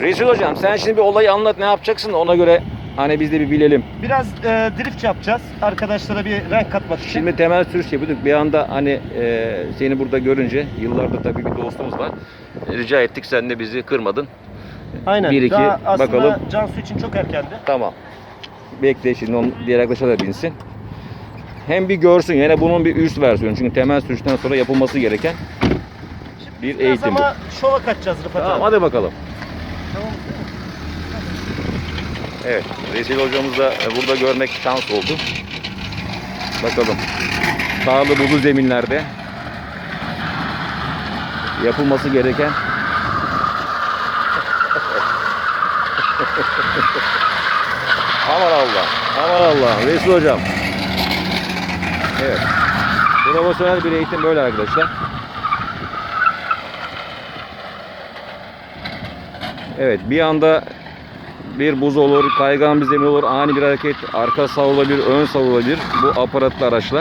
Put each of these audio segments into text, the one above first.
Resul hocam sen şimdi bir olayı anlat ne yapacaksın ona göre hani biz de bir bilelim. Biraz e, drift yapacağız. Arkadaşlara bir renk katmak için. Şimdi temel sürüş yapıyorduk. Bir anda hani e, seni burada görünce yıllardır tabii bir dostumuz var. Rica ettik sen de bizi kırmadın. Aynen. bir iki Daha aslında bakalım. Cansu için çok erkendi. Tamam. Bekle şimdi onun diğer arkadaşlar da binsin. Hem bir görsün yine bunun bir üst versiyonu. Çünkü temel sürüşten sonra yapılması gereken bir Biraz eğitim ama şova kaçacağız Rıfat Tamam abi. hadi bakalım. Tamam. Evet, Resil hocamız da e, burada görmek şans oldu. Bakalım. Sağlı bulu zeminlerde yapılması gereken Aman Allah, aman Allah. Resul hocam. Evet. Profesyonel bir eğitim böyle arkadaşlar. Evet, bir anda bir buz olur, kaygan bir zemin olur, ani bir hareket, arka savrulabilir, ön savrulabilir. Bu aparatlı araçla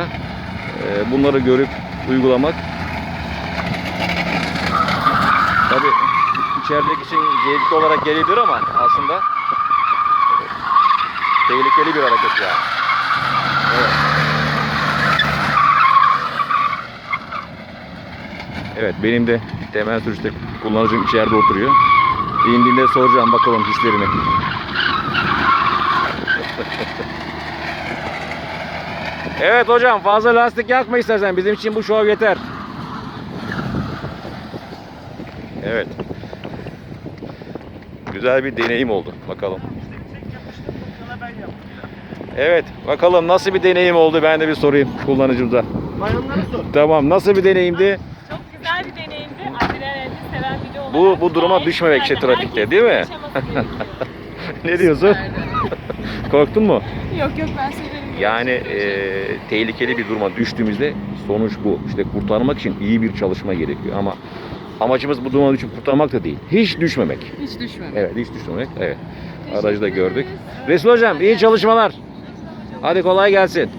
e, bunları görüp uygulamak. Tabi içerideki için zevkli olarak gelebilir ama aslında tehlikeli bir hareket yani. Evet. Evet benim de temel sürüşte kullanıcım içeride oturuyor. İndiğinde soracağım bakalım hislerini. evet hocam fazla lastik yakma istersen bizim için bu şov yeter. Evet. Güzel bir deneyim oldu. Bakalım. Evet bakalım nasıl bir deneyim oldu ben de bir sorayım kullanıcımıza. Bayanlara sor. Tamam nasıl bir deneyimdi? Çok güzel bir deneyimdi. Adrenalin seven biri olarak. Bu- bu duruma düşmemek işte trafikte, değil mi? ne diyorsun? Korktun mu? yok yok ben severim. Yani e, tehlikeli bir duruma düştüğümüzde sonuç bu. İşte kurtarmak için iyi bir çalışma gerekiyor ama amacımız bu duruma düşüp kurtarmak da değil. Hiç düşmemek. Hiç düşmemek. Evet hiç düşmemek. Evet. Aracı da gördük. Resul hocam iyi çalışmalar. Hadi kolay gelsin.